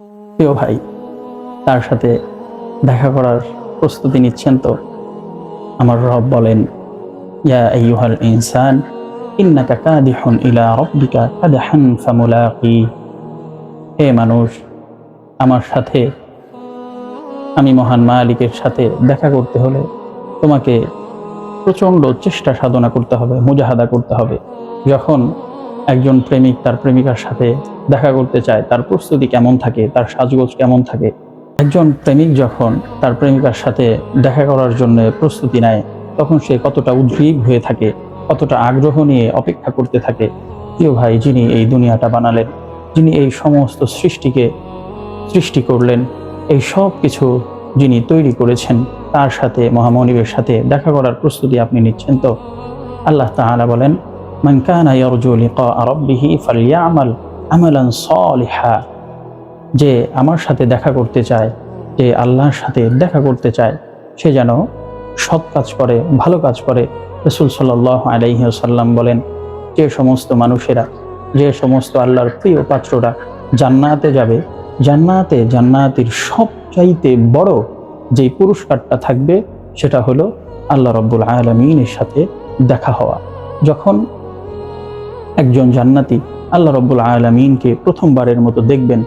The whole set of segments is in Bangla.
প্রিয় ভাই, তার সাথে দেখা করার প্রস্তুতি নিচ্ছেন তো। আমার রব বলেন, ইয়া ইনসান, ইন্নাকা কাদিহুন ইলা রাব্বিকা কাদহান ফামুলাকি। হে মানুষ, আমার সাথে, আমি মহান মালিকের সাথে দেখা করতে হলে তোমাকে প্রচণ্ড চেষ্টা সাধনা করতে হবে, মুজাহাদা করতে হবে। যখন একজন প্রেমিক তার প্রেমিকার সাথে দেখা করতে চায়, তার প্রস্তুতি কেমন থাকে, তার সাজগোজ কেমন থাকে? একজন প্রেমিক যখন তার প্রেমিকার সাথে দেখা করার জন্য প্রস্তুতি নেয়, তখন সে কতটা উদ্গ্রীব হয়ে থাকে, কতটা আগ্রহ নিয়ে অপেক্ষা করতে থাকে। প্রিয় ভাই, যিনি এই দুনিয়াটা বানালেন, যিনি এই সমস্ত সৃষ্টিকে সৃষ্টি করলেন, এই সব কিছু যিনি তৈরি করেছেন, তার সাথে, মহামনিবের সাথে দেখা করার প্রস্তুতি আপনি নিচ্ছেন তো? আল্লাহ তাআলা বলেন, মান কানা ইয়ারজু লিকা রাব্বিহি ফালইয়ামাল। আমালান সালিহা, যে আমার সাথে দেখা করতে চায়, যে আল্লাহর সাথে দেখা করতে চায়, সে যেন সৎ কাজ করে, ভালো কাজ করে। রসুল সাল্লাহ আলাইসাল্লাম বলেন, যে সমস্ত মানুষেরা, যে সমস্ত আল্লাহর প্রিয় পাত্ররা জান্নাতে যাবে, জান্নাতে জান্নাতের সবচাইতে বড় যেই পুরস্কারটা থাকবে, সেটা হলো আল্লাহ রব্বুল আলমিনের সাথে দেখা হওয়া। যখন একজন জান্নাতি আল্লাহ রব্বুল আলমিনকে প্রথমবারের মতো দেখবেন,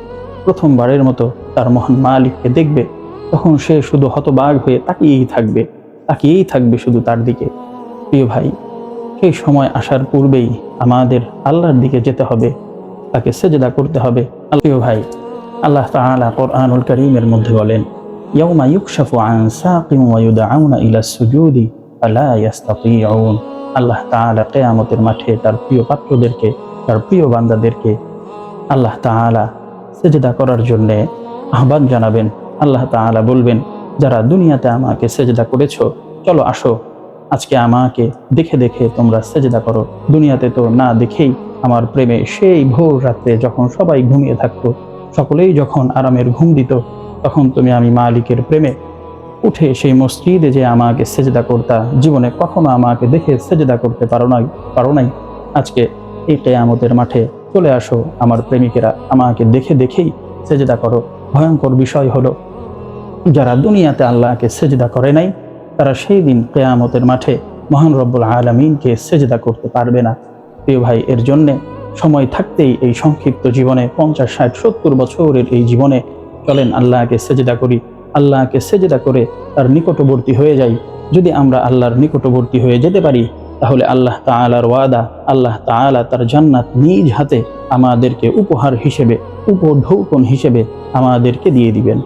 প্রথমবারের মতো তার মহান মালিককে দেখবে, তখন সে শুধু হতবাগ হয়ে তাকিয়েই থাকবে তাকিয়েই থাকবে শুধু তার দিকে। প্রিয় ভাই, সেই সময় আসার পূর্বেই আমাদের আল্লাহর দিকে যেতে হবে, তাকে সেজেদা করতে হবে। প্রিয় ভাই, আল্লাহ তাআলা কোরআনুল করিমের মধ্যে বলেন আল্লাহ তাআলা কিয়ামতের মাঠে তার প্রিয় পাত্রদেরকে তার প্রিয় বান্দাদেরকে আল্লাহ তাআলা সেজদা করার জন্যে আহ্বান জানাবেন। আল্লাহ তাআলা বলবেন, যারা দুনিয়াতে আমাকে সেজদা করেছ, চলো আসো। আজকে আমাকে দেখে দেখে তোমরা সেজদা করো। দুনিয়াতে তো না দেখেই আমার প্রেমে সেই ভোর রাত্রে যখন সবাই ঘুমিয়ে থাকতো, সকলেই যখন আরামের ঘুম দিত, তখন তুমি আমি মালিকের প্রেমে উঠে সেই মসজিদে যে আমাকে সেজদা করতা, জীবনে কখনো আমাকে দেখে সেজদা করতে পারো নাই পারো নাই। আজকে এই কেয়ামতের মাঠে চলে আসো, আমার প্রেমিকেরা। আমাকে দেখে দেখেই সেজদা করো। ভয়ঙ্কর বিষয় হলো, যারা দুনিয়াতে আল্লাহকে সেজদা করে নাই, তারা সেই দিন কেয়ামতের মাঠে মহান রব্বুল আলমিনকে সেজদা করতে পারবে না। প্রিয় ভাই, এর জন্যে সময় থাকতেই এই সংক্ষিপ্ত জীবনে পঞ্চাশ, ষাট, সত্তর বছরের এই জীবনে চলেন আল্লাহকে সেজদা করি। আল্লাহকে সেজদা করে তার নিকটবর্তী হয়ে যাই। যদি আমরা আল্লাহর নিকটবর্তী হয়ে যেতে পারি তাহলে আল্লাহ তালার ওয়াদা, আল্লাহ তালা তার জান্নাত নিজ হাতে আমাদেরকে উপহার হিসেবে, উপঢৌকন হিসেবে আমাদেরকে দিয়ে দিবেন।